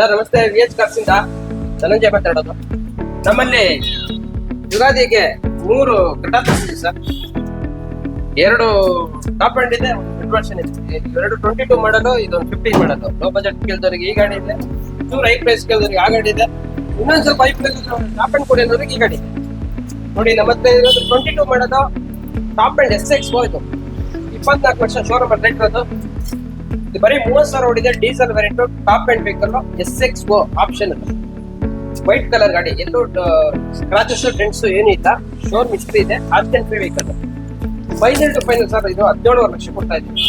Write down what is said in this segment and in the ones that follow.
Sir, ನಮಸ್ತೆ V H ಕಾರ್ಸಿಂದ. Dhananjaya ಮಾತಾಡೋದು. ನಮ್ಮಲ್ಲಿ ಯುಗಾದಿಗೆ ಮೂರು ಕಟಾಪ್ ಸರ್. ಎರಡು ಟಾಪ್ ಹ್ಯಾಂಡ್ ಇದೆ, ಒಂದು ವರ್ಷನ್ ಇದೆ. ಎರಡು ಟ್ವೆಂಟಿ ಟೂ ಮಾಡಲು ಇದೊಂದು ಫಿಫ್ಟೀನ್ ಮಾಡಲು ಲೋ ಬಜೆಟ್ ಕೇಳಿದವರಿಗೆ ಈ ಗಾಡಿ ಇದೆ. ಚೂರು ಹೈ ಪ್ರೈಸ್ ಕೇಳಿದವರಿಗೆ ಆ ಗಾಡಿ ಇದೆ. ಇನ್ನೊಂದು ಸ್ವಲ್ಪ ಹೈ ಪ್ರೈಸ್ ಟಾಪ್ ಹ್ಯಾಂಡ್ ಕೊಡಿ ಅನ್ನೋರಿಗೆ ಈ ಗಾಡಿ ಇದೆ. ನೋಡಿ ನಮ್ಮ ಹತ್ರ ಇರೋದು ಟ್ವೆಂಟಿ ಟೂ ಮಾಡೋದು ಟಾಪ್ ಹ್ಯಾಂಡ್ ಎಸ್ ಎಕ್ಸ್ ಹೋಯ್ತು ಇಪ್ಪತ್ನಾಲ್ಕು ವರ್ಷ ಶೋರೂಮ್ ರೇಟ್ ಇರೋದು ಇದು ಬರೀ ಮೂವತ್ ಸಾವಿರ ಹೊಡಿದೆ diesel variant top end vehicle S X O option white colour ಗಾಡಿ ಎಲ್ಲೂ ಸ್ಕ್ರಾಚಸ್ ಟ್ರೆಂಡ್ಸ್ ಏನು ಇಲ್ಲ. ಶೋರ್ ಮಿಸ್ಟ್ರಿ ಇದೆ option free vehicle final to final sir ಇದು ಹದಿನೇಳುವರೆ ಲಕ್ಷ ಕೊಡ್ತಾ ಇದ್ದೀವಿ.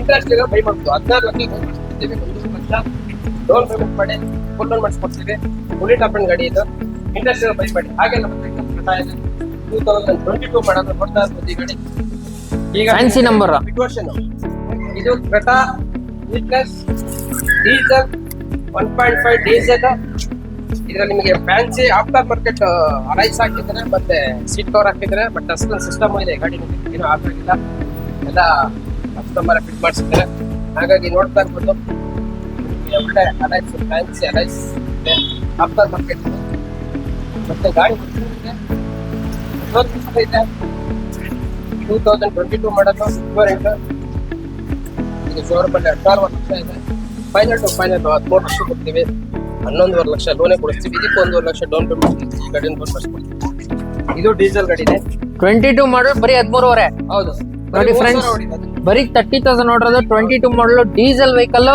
ಇಂಟ್ರೆಸ್ಟ್ ಇರೋ ಬೈ ಮಾಡ್ಬೋದು. ಹದಿನಾರು ಲಕ್ಷ loan ಮಾಡಿಸ್ಕೊಡ್ತೀವಿ ಒಂದು ಲಕ್ಷ ಲೋನ್ ಪೇಮೆಂಟ್ ಮಾಡಿ ಫುಲ್ ಲೋನ್ ಮಾಡಿಸ್ಕೊಡ್ತೀವಿ. ಬುಲೆಟ್ ಆಪ್ ಗಾಡಿ ಇದು. ಇಂಟ್ರೆಸ್ಟ್ ಇರೋ ಬೈ ಮಾಡಿ. ಹಾಗೆ ನಮ್ಮ ಇದೆ. ಟೂ ತೌಸಂಡ್ ಟ್ವೆಂಟಿ ಟೂ ಮಾಡೋದು ಕೊಡ್ತಾ ಇರ್ಬೋದು ಈ ಗಾಡಿ. ಈಗ ಫ್ಯಾನ್ಸಿ ನಂಬರ್ ಇದು Creta plus diesel one point five diesel ಇದ್ರಲ್ಲಿ ನಿಮಗೆ ಫ್ಯಾನ್ಸಿ ಆಫ್ಟರ್ ಮಾರ್ಕೆಟ್ ಅಲೈಸ್ ಹಾಕಿದ್ರೆ ಮತ್ತೆ ಸೀಟ್ ಕವರ್ ಹಾಕಿದ್ರೆ ಬಟ್ ಅಷ್ಟು ಸಿಸ್ಟಮ್ ಇದೆ ಗಾಡಿ ಏನೂ ಆಗಿಲ್ಲ ಎಲ್ಲ ಕಸ್ಟಮರ್ ಫಿಟ್ ಮಾಡಿಸಿದ್ದಾರೆ. ಹಾಗಾಗಿ ನೋಡ್ತಾ ಇರ್ಬೋದು. ಒಳ್ಳೆ ಅರೈಸ್ ಫ್ಯಾನ್ಸಿ ಅರೈಸ್ ಇದೆ. ಆಫ್ಟರ್ ಮಾರ್ಕೆಟ್ ಮತ್ತೆ ಗಾಡಿ ಇದೆ. ಟೂ ತೌಸಂಡ್ ಟ್ವೆಂಟಿ ಟೂ ಮಾಡೋದು ಸೂಪರ್ ಇದು ಶೋರೂಮಲ್ಲಿ ಹದಿನಾರು ಲಕ್ಷ ಇದೆ. ಫೈನಲ್ ಟು ಫೈನಲ್ ಹದಿಮೂರು ಲಕ್ಷ ಕೊಡ್ತೀವಿ. ಹನ್ನೊಂದುವರೆ ಲಕ್ಷ ಲೋನೇ ಕೊಡಿಸ್ತೀವಿ. ಇದಕ್ಕೆ ಒಂದೂವರೆ ಲಕ್ಷ ಡೌನ್ ಪೇಮೆಂಟ್ ಈ ಗಾಡಿನ ಲೋನ್ ಮಾಡಿಸ್ಕೊಡ್ತೀವಿ ಇದು ಡೀಸೆಲ್ ಗಾಡಿ ಇದೆ. ಟ್ವೆಂಟಿ ಟೂ ಮಾಡಲ್ ಬರೀ ಹದಿಮೂರುವರೆ. ಹೌದು. ನೋಡಿ ಫ್ರೆಂಡ್ಸ್ ಬರೀ ತರ್ಟಿ ತೌಸಂಡ್ ನೋಡಿರೋದು ಟ್ವೆಂಟಿ ಟೂ ಮಾಡಲು ಡೀಸೆಲ್ ವೆಹಿಕಲ್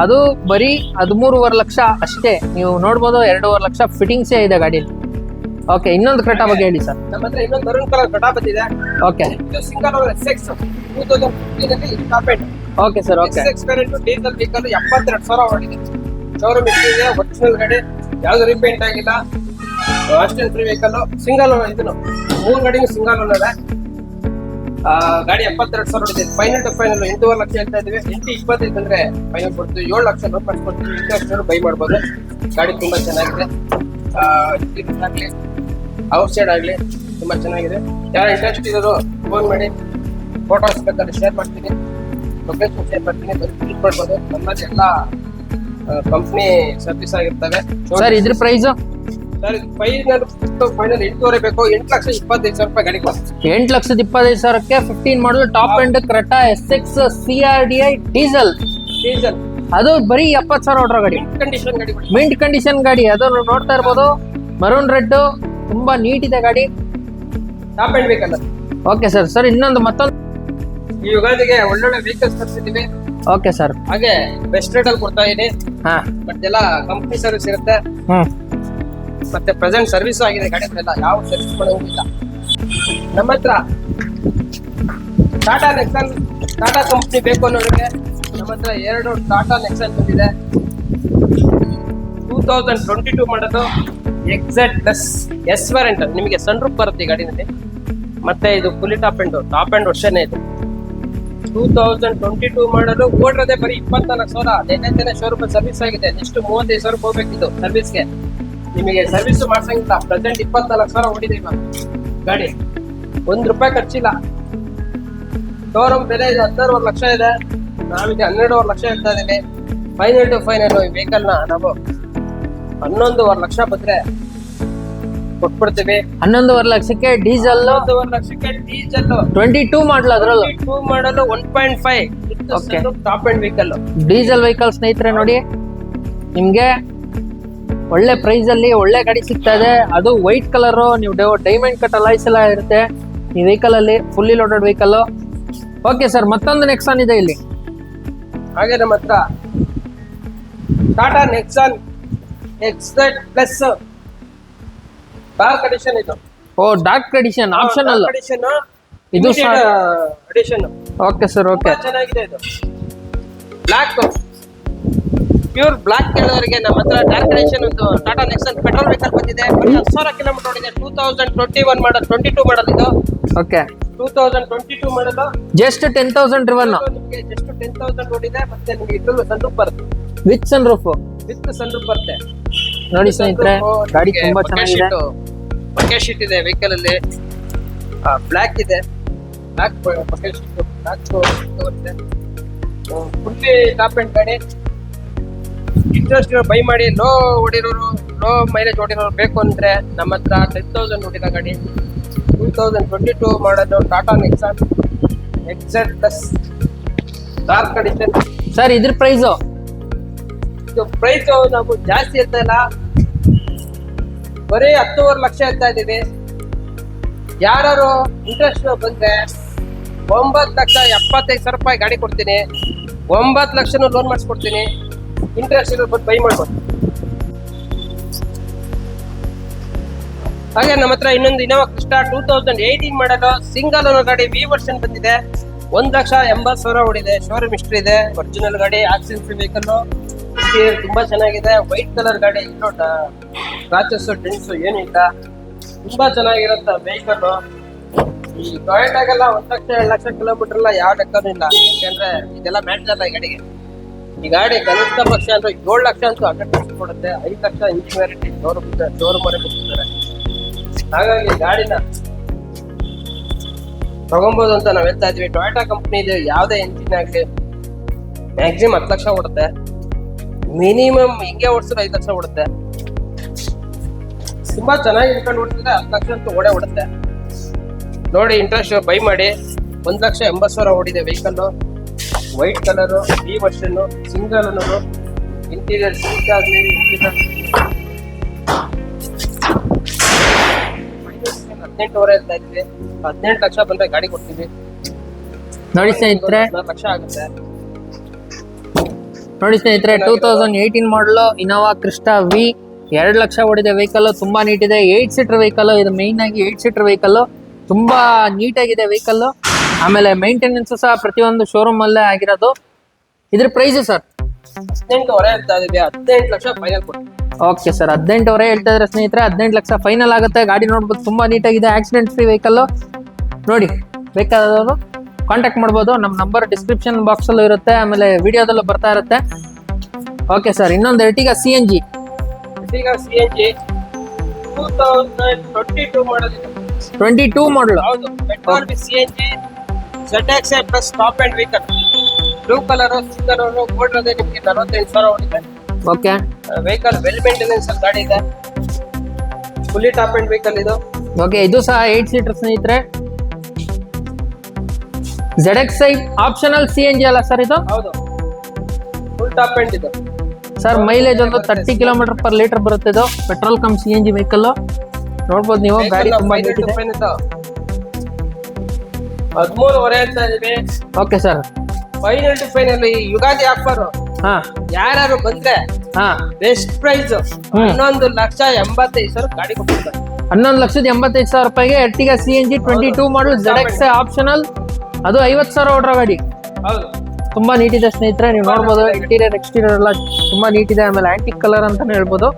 ಅದು ಬರೀ ಹದಿಮೂರುವರೆ ಲಕ್ಷ ಅಷ್ಟೇ. ನೀವು ನೋಡ್ಬೋದು ಎರಡೂವರೆ ಲಕ್ಷ ಫಿಟ್ಟಿಂಗ್ಸೇ ಇದೆ ಗಾಡಿ ಓಕೆ ಇನ್ನೊಂದು ಕ್ರೆಟಾ ಬಗ್ಗೆ ಹೇಳಿ ಸರ್. ನಮ್ಮ ಹತ್ರ ಇನ್ನೊಂದು ಮರೂನ್ ಕಲರ್ ಕಟಾ ಬಂದಿದೆ. ಓಕೆ ಇದು single owner X two thousand fifteen ಅಲ್ಲಿ ಇದು top end okay sir okay S X variant diesel vehicle ಎಪ್ಪತ್ತೆರಡು ಸಾವಿರ ಹೊಡಿದೆ ಶೋರೂಮ್ ಇದೆ ಒರಿಜಿನಲ್ ಗಾಡಿ ಯಾವ್ದು ರಿಪೇಂಟ್ ಆಗಿಲ್ಲ. ಅಷ್ಟೇ ಫ್ರೀ ವೆಹಿಕಲ್ ಸಿಂಗಲ್ ಇದನ್ನು ಮೂರು ಗಾಡಿನೂ ಸಿಂಗಲ್ ಲೋನ್ ಆ, ಗಾಡಿ ಎಪ್ಪತ್ತೆರಡು ಸಾವಿರ ಹೊಡಿದೆ ಫೈನಲ್ ಟು ಫೈನಲ್ ಎಂಟೂವರೆ ಲಕ್ಷ ಹೇಳ್ತಾ ಇದೀವಿ ಎಂಟು ಇಪ್ಪತ್ತೈದು ಅಂದ್ರೆ ಫೈನಲ್ ಕೊಡ್ತೀವಿ. ಏಳು ಲಕ್ಷ ರೂಪಾಯಿ ಕೊಡ್ತೀವಿ ಎಂಟು ಲಕ್ಷ ಬೈ ಮಾಡ್ಬೋದು ಗಾಡಿ ತುಂಬಾ ಚೆನ್ನಾಗಿದೆ. ಆಗ್ಲಿ. ಔಟ್ ಸೈಡ್ ಆಗಲಿ ತುಂಬಾ ಚೆನ್ನಾಗಿದೆ. ಯಾರು ಇಂಟ್ರೆಸ್ಟ್ ಇರೋರು ಫೋನ್ ಮಾಡಿ. ಫೋಟೋಸ್ ಬೇಕಾದ್ರೆ ಶೇರ್ ಮಾಡ್ತೀನಿ. ಲೊಕೇಶನ್ ಶೇರ್ ಮಾಡ್ತೀನಿ. ಬರೀ ತಿಳ್ಕೊಳ್ಬೋದು ನಮ್ಮಲ್ಲಿ ಎಲ್ಲ ಕಂಪ್ನಿ ಸರ್ವಿಸ್ ಆಗಿರ್ತವೆ ಸರ್ ಇದ್ರ ಪ್ರೈಸ್ ಸರ್ ಫೈನಲ್ ಫೈನಲ್ ಎಂಟೂವರೆ ಬೇಕು. ಎಂಟು ಲಕ್ಷ ಇಪ್ಪತ್ತೈದು ಸಾವಿರ ರೂಪಾಯಿ ಗಾಡಿ ಎಂಟು ಲಕ್ಷದ ಇಪ್ಪತ್ತೈದು ಸಾವಿರಕ್ಕೆ fifteen model top end Creta S X C R D I diesel diesel ಅದು ಬರೀ ಎಪ್ಪತ್ತು ಸಾವಿರ ಗಾಡಿ. ಕಂಡೀಷನ್ ಗಾಡಿ ಮಿಂಟ್ ಕಂಡೀಷನ್ ಗಾಡಿ. ಅದು ನೋಡ್ತಾ ಇರ್ಬೋದು. ಮರೂನ್ ರೆಡ್ ತುಂಬಾ ನೀಟ್ ಇದೆ ಗಾಡಿ. Top end okay sir sir ಇನ್ನೊಂದು ಮತ್ತೊಂದು ಈ ಯುಗಾದಿಗೆ ಒಳ್ಳೊಳ್ಳೆ ವೆಹಿಕಲ್ಸ್ ತರಿಸಿದೀವಿ ಓಕೆ ಸರ್ ಹಾಗೆ ಬೆಸ್ಟ್ ರೇಟ್ ಅಲ್ಲಿ ಕೊಡ್ತಾ ಇದೀನಿ ಹಾ. ಮತ್ತೆಲ್ಲ ಕಂಪ್ನಿ ಸರ್ವಿಸ್ ಇರುತ್ತೆ. ಹ್ಮ್. ಮತ್ತೆ ಪ್ರೆಸೆಂಟ್ ಸರ್ವಿಸ್ ಆಗಿದೆ ಗಾಡಿಗಳೆಲ್ಲ ಯಾವ ಸರ್ವಿಸ್ ಹೋಗಿಲ್ಲ. ನಮ್ಮ ಹತ್ರ ಟಾಟಾ ನೆಕ್ಸನ್ ಟಾಟಾ ಕಂಪ್ನಿ ಬೇಕು ಅನ್ನೋರಿಗೆ ನಮ್ಮ ಹತ್ರ ಎರಡು ಟಾಟಾ ನೆಕ್ಸನ್ ಬಂದಿದೆ. ಟೂ ತೌಸಂಡ್ ಟ್ವೆಂಟಿ ಟೂ ಮಾಡೋದು ಎಕ್ಸಾಕ್ಟ್ ಪ್ಲಸ್ ಎಸ್ ವ್ಯಾರೆಂಟ್ ನಿಮಗೆ ಸನ್ ರೂಪ್ ಬರುತ್ತೆ ಈ ಗಾಡಿನಲ್ಲಿ. ಮತ್ತೆ ಇದು fully top end top end ವರ್ಷನೇ ಇದು. ಟೂ ತೌಸಂಡ್ ಟ್ವೆಂಟಿ ಟೂ ಮಾಡಲು ಓಡ್ರದೇ ಬರೀ ಇಪ್ಪತ್ನಾಲ್ಕು ಸಾವಿರ ನೆನ್ನೆ ತಾನೇ ಶೋರೂಮ್ ಸರ್ವಿಸ್ ಆಗಿದೆ. ನೆಕ್ಸ್ಟ್ ಮೂವತ್ತೈದು ಸಾವಿರ ಹೋಗ್ಬೇಕಿತ್ತು ಸರ್ವಿಸ್ಗೆ ನಿಮಗೆ ಸರ್ವಿಸ್ ಮಾಡ್ಸಂಗಿಲ್ಲ. ಪ್ರೆಸೆಂಟ್ ಇಪ್ಪತ್ನಾಲ್ಕು ಸಾವಿರ ಓಡಿದೆ ಇವಾಗ. ಗಾಡಿ. ಒಂದ್ ರೂಪಾಯಿ ಖರ್ಚಿಲ್ಲ. ಶೋರೂಮ್ ಬೆಲೆ ಇದೆ ಹದಿನಾರುವರೆ ಲಕ್ಷ ಇದೆ. ನಾವೀಗ ಹನ್ನೆರಡುವರೆ ಲಕ್ಷ ಹೇಳ್ತಾ ಇದ್ದೀವಿ. ಫೈನಲ್ ಟು ಫೈನಲ್ ಈ ವೆಹಿಕಲ್ನ ನಾವು ಹನ್ನೊಂದುವರೆ ಲಕ್ಷ ಬಂದ್ರೆ ಕೊಟ್ಬಿಡ್ತೀವಿ. ಹನ್ನೊಂದುವರೆ ಲಕ್ಷಕ್ಕೆ ಡೀಸೆಲ್ ಲಕ್ಷಕ್ಕೆ ಡೀಸೆಲ್ ಟ್ವೆಂಟಿ ಟೂ ಮಾಡಲ್ ಅದರಲ್ಲೂ? Two model one point five. Okay. Top end vehicle diesel vehicle ಸ್ನೇಹಿತರೆ ನೋಡಿ ನಿಮ್ಗೆ ಒಳ್ಳೆ ಪ್ರೈಸ್ ಅಲ್ಲಿ ಒಳ್ಳೆ ಗಾಡಿ ಸಿಗ್ತಾ ಇದೆ. ಅದು ವೈಟ್ ಕಲರ್ ನೀವು ಡೈಮಂಡ್ ಕಟ್ ಅಲೈಸ್ ಎಲ್ಲ ಇರುತ್ತೆ. ಈ ವೆಹಿಕಲ್ ಅಲ್ಲಿ fully loaded vehicle okay sir ಮತ್ತೊಂದು ನೆಕ್ಸಾನ್ ಇದೆ ಇಲ್ಲಿ. ಹಾಗೆ ನಮ್ಮ ಹತ್ರ Tata Nexon exact plus car edition ಇದು. ಓ ಡಾರ್ಕ್ ಎಡಿಷನ್ ಆಪ್ಷನಲ್ ಅಲ್ಲ? ಇದು ಇದು ಅಡಿಷನ್ ಓಕೆ ಸರ್ ಓಕೆ ಚೆನ್ನಾಗಿದೆ ಇದು. ಬ್ಲಾಕ್ ಪ್ಯೂರ್ ಬ್ಲಾಕ್ ಕೇಳೋರಿಗೆ ನಮ್ಮ ಹತ್ರ ಡಾರ್ಕ್ ಕಂಡೀಷನ್ ಒಂದು ಟಾಟಾ ನೆಕ್ಸನ್ ಪೆಟ್ರೋಲ್ ವೆಹಿಕಲ್ ಬಂದಿದೆ. ಸಾವಿರ ಕಿಲೋಮೀಟರ್ ಓಡಿದೆ. Two thousand twenty one model twenty two model ಇದು. Okay two thousand twenty two model just ten thousand ರಿವನ್ ನಿಮಗೆ ಜಸ್ಟ್ ಟೆನ್ ತೌಸಂಡ್ ಓಡಿದೆ. ಮತ್ತೆ ನಿಮಗೆ ಇದ್ರಲ್ಲೂ ಸನ್ರೂಪ್ ಬರುತ್ತೆ. With sun roof with sunroof ಬರುತ್ತೆ. ನೋಡಿ ಸ್ನೇಹಿತರೆ ಗಾಡಿ ತುಂಬಾ ಚೆನ್ನಾಗಿದೆ. ಬಕೆಟ್ ಶೀಟ್ ಇದೆ ವೆಹಿಕಲ್ ಅಲ್ಲಿ. ಬ್ಲ್ಯಾಕ್ ಇದೆ. ಬ್ಲ್ಯಾಕ್ ಬಕೆಟ್ ಶೀಟ್ ಬ್ಲ್ಯಾಕ್ ಬರುತ್ತೆ ಫುಲ್ಲಿ ಟಾಪ್ ಎಂಡ್ ಗಾಡಿ. ಇಂಟ್ರೆಸ್ಟ್ ಬೈ ಮಾಡಿ ಲೋ ಹೊಡಿರೋರು ಲೋ ಮೈಲೇಜ್ ಹೊಡಿರೋರು ಬೇಕು ಅಂದ್ರೆ ನಮ್ಮ ಹತ್ರ ಟೆನ್ ತೌಸಂಡ್ ಹೊಡಿದ ಗಾಡಿ. ಟೂ ತೌಸಂಡ್ ಟ್ವೆಂಟಿ ಟೂ ಮಾಡೋದು Tata Nexon exact plus dark ಕಡಿತ ಸರ್ ಇದ್ರ ಪ್ರೈಸು ಇದು ಪ್ರೈಸು ನಾವು ಜಾಸ್ತಿ ಇರ್ತಾ ಇಲ್ಲ. ಬರೀ ಹತ್ತುವರೆ ಲಕ್ಷ ಎತ್ತಾ ಇದ್ದೀವಿ. ಯಾರು ಇಂಟ್ರೆಸ್ಟ್ ಬಂದ್ರೆ ಒಂಬತ್ತು ಲಕ್ಷ ಎಪ್ಪತ್ತೈದು ಸಾವಿರ ರೂಪಾಯಿ ಗಾಡಿ ಕೊಡ್ತೀನಿ. ಒಂಬತ್ತು ಲಕ್ಷನೂ ಲೋನ್ ಮಾಡಿಸ್ಕೊಡ್ತೀನಿ. ಇಂಟ್ರೆಸ್ಟ್ ಇರೋ ಬಂದು ಬೈ ಮಾಡ್ಬೋದು. ಹಾಗೆ ನಮ್ಮ ಹತ್ರ ಇನ್ನೊಂದು Innova Crysta two thousand eighteen model single owner ಗಾಡಿ ವಿ ವರ್ಷನ್ ಬಂದಿದೆ. ಒಂದು ಲಕ್ಷ ಎಂಬತ್ತು ಸಾವಿರ ಓಡಿದೆ. ಶೋರೂಮ್ ಹಿಸ್ಟ್ರಿ ಇದೆ. ಒರಿಜಿನಲ್ ಗಾಡಿ ಆಕ್ಸಿಡೆಂಟ್ ಫ್ರೀ ವೆಹಿಕಲ್ ತುಂಬಾ ಚೆನ್ನಾಗಿದೆ. ವೈಟ್ ಕಲರ್ ಗಾಡಿ ಇಲ್ಲೋ ಕ್ರಾಚಸ್ ಡೆಂಟ್ಸ್ ಏನು ಇಲ್ಲ. ತುಂಬಾ ಚೆನ್ನಾಗಿರುತ್ತೆ ವೆಹಿಕಲ್ ಈ ಟೊಯೋಟಾಗೆಲ್ಲ ಒಂದ್ ಲಕ್ಷ, ಎರಡು ಲಕ್ಷ ಕಿಲೋಮೀಟರ್ ಎಲ್ಲ ಯಾವ ಲೆಕ್ಕನೂ ಇಲ್ಲ. ಯಾಕಂದ್ರೆ ಇದೆಲ್ಲ ಬ್ಯಾಟ್ ಅಲ್ಲ ಈ ಗಾಡಿಗೆ. ಈ ಗಾಡಿ ಕನಿಷ್ಠ ಪಕ್ಷ ಅಂತ ಏಳು ಲಕ್ಷ ಅಂತೂ ಪರ್ಸೆಂಟ್ ಕೊಡುತ್ತೆ. ಐದು ಲಕ್ಷ ಇಂಜಿನ್ ಜೋರು ಶೋರೂಮ್ ಶೋರೂಮ್ ಕೊಡ್ತಿದ್ದಾರೆ ಹಾಗಾಗಿ ಗಾಡಿನ ತಗೊಬೋದು ಅಂತ ನಾವ್ ಹೇಳ್ತಾ ಇದ್ವಿ. ಟೊಯೋಟಾ ಕಂಪ್ನಿ ಇದೆ, ಯಾವುದೇ ಇಂಜಿನ್ ಆಗ್ಲಿ ಮ್ಯಾಕ್ಸಿಮಮ್ ಹತ್ತು ಲಕ್ಷ ಕೊಡುತ್ತೆ. ಮಿನಿಮಮ್ ಹಿಂಗೆ ಓಡಿಸಿದ್ರೆ ಐದು ಲಕ್ಷ ಓಡುತ್ತೆ. ತುಂಬಾ ಚೆನ್ನಾಗಿ ಇಟ್ಕೊಂಡು ಓಡಿಸಿದ್ರೆ ಹತ್ತು ಲಕ್ಷ ಅಂತೂ ಓಡೇ ಓಡುತ್ತೆ. ನೋಡಿ ಇಂಟ್ರೆಸ್ಟ್ ಬೈ ಮಾಡಿ. ಒಂದ್ ಲಕ್ಷ ಎಂಬತ್ತು ಸಾವಿರ ಓಡಿದೆ ವೆಹಿಕಲ್ ವೈಟ್ ಕಲರು ಈ ವರ್ಷನ್ ಸಿಂಗಲ್ ಅನ್ನೋದು. ಇಂಟೀರಿಯರ್ ಸೀಟ್ ಆಗಲಿ ಇಂಟೀರಿಯರ್ ಹದಿನೆಂಟುವರೆ ಇದ್ವಿ. ಹದಿನೆಂಟು ಲಕ್ಷ ಬಂದ್ರೆ ಗಾಡಿ ಕೊಡ್ತೀವಿ. ನೋಡಿ ಸ್ನೇಹಿತರೆ. ಲಕ್ಷ ಆಗುತ್ತೆ. ನೋಡಿ ಸ್ನೇಹಿತರೆ two thousand eighteen model Innova Crysta V ಎರಡು ಲಕ್ಷ ಓಡಿದೆ ವೆಹಿಕಲ್ ತುಂಬಾ ನೀಟ್ ಇದೆ. ಏಟ್ ಸೀಟರ್ ವೆಹಿಕಲ್ ಇದು ಮೈನ್ ಆಗಿ ಏಟ್ ಸೀಟರ್ ವೆಹಿಕಲ್ ತುಂಬಾ ನೀಟಾಗಿದೆ ವೆಹಿಕಲ್ ಆಮೇಲೆ ಮೇಂಟೆನೆನ್ಸ್ ಸಹ ಪ್ರತಿಯೊಂದು ಶೋರೂಮ್ ಅಲ್ಲೇ ಆಗಿರೋದು. ಇದ್ರ ಪ್ರೈಸ್ ಸರ್? ಹದಿನೆಂಟುವರೆ ಹೇಳ್ತಾ ಹದಿನೆಂಟು ಲಕ್ಷ ಫೈನಲ್ ಕೊಡ್ತೀವಿ ಓಕೆ ಸರ್ ಹದಿನೆಂಟುವರೆ ಹೇಳ್ತಾ ಇದ್ರೆ ಸ್ನೇಹಿತರೆ ಹದಿನೆಂಟು ಲಕ್ಷ ಫೈನಲ್ ಆಗುತ್ತೆ. ಗಾಡಿ ನೋಡ್ಬೋದು ತುಂಬಾ ನೀಟಾಗಿದೆ ಆಕ್ಸಿಡೆಂಟ್ ಫ್ರೀ ವೆಹಿಕಲ್ ನೋಡಿ ಬೇಕಾದವರು ಕಾಂಟ್ಯಾಕ್ಟ್ ಮಾಡ್ಬೋದು. ನಮ್ಮ ನಂಬರ್ ಡಿಸ್ಕ್ರಿಪ್ಷನ್ ಬಾಕ್ಸಲ್ಲೂ ಇರುತ್ತೆ. ಆಮೇಲೆ ವಿಡಿಯೋದಲ್ಲೂ ಬರ್ತಾ ಇರುತ್ತೆ. ಓಕೆ ಸರ್ ಇನ್ನೊಂದು ಎರ್ಟಿಗ ಸಿ ಎನ್ ಜಿ ಈಗ C N G two thousand twenty two model twenty two model ಹೌದು petrol C N G Z X plus top end vehicle blue colour single gold ಅದೇ ನಿಮಗೆ ನಲವತ್ತೈದು ಸಾವಿರ ಹೊಡಿದೆ okay vehicle well maintenance ಅಲ್ಲಿ ಗಾಡಿ ಇದೆ. ಫುಲ್ಲಿ ಟಾಪ್ ಆ್ಯಂಡ್ ವೆಹಿಕಲ್ ಇದು. ಓಕೆ ಇದು ಸಹ ಏಯ್ಟ್ ಸೀಟರ್ ಸ್ನೇಹಿತರೆ. Z X I optional C N G ಅಲ್ಲ ಸರ್ ಇದು? ಹೌದು. ಫುಲ್ ಟಾಪ್ ಅಂಡ್ ಇದು. ಸರ್ ಮೈಲೇಜ್ ಒಂದು ತರ್ಟಿ ಕಿಲೋಮೀಟರ್ ಪರ್ ಲೀಟರ್ ಬರುತ್ತೆ ಇದು. Petrol cum C N G vehicle ನೋಡ್ಬೋದು ನೀವು ಗಾಡಿ ತುಂಬಾ ಹದಿಮೂರುವರೆ ಅಂತ ಇದೆ. Okay sir final to final Ugadi offer ಹಾ. ಯಾರು ಬಂದ್ರೆ ಹಾ. Best price. ಹನ್ನೊಂದು ಲಕ್ಷ ಎಂಬತ್ತೈದು ಸಾವಿರ ಗಾಡಿ ಕೊಡ್ತಾರೆ. ಹನ್ನೊಂದು ಲಕ್ಷದ ಎಂಬತ್ತೈದು ಸಾವಿರ ರೂಪಾಯಿಗೆ Ertiga C N G twenty two model Z X optional ಅದು ಐವತ್ತು ಸಾವಿರ ಓಡ್ರೋ ಗಾಡಿ. ಹೌದು. ತುಂಬಾ ನೀಟ್ ಇದೆ ಸ್ನೇಹಿತರೆ ನೀವು ನೋಡ್ಬೋದು ಇಂಟೀರಿಯರ್ ಎಕ್ಸ್ಟೀರಿಯರ್ ಎಲ್ಲ ತುಂಬಾ ನೀಟ್ ಇದೆ. ಆಮೇಲೆ ಆಂಟಿಕ್ ಕಲರ್ ಅಂತಾನೆ ಹೇಳ್ಬೋದು.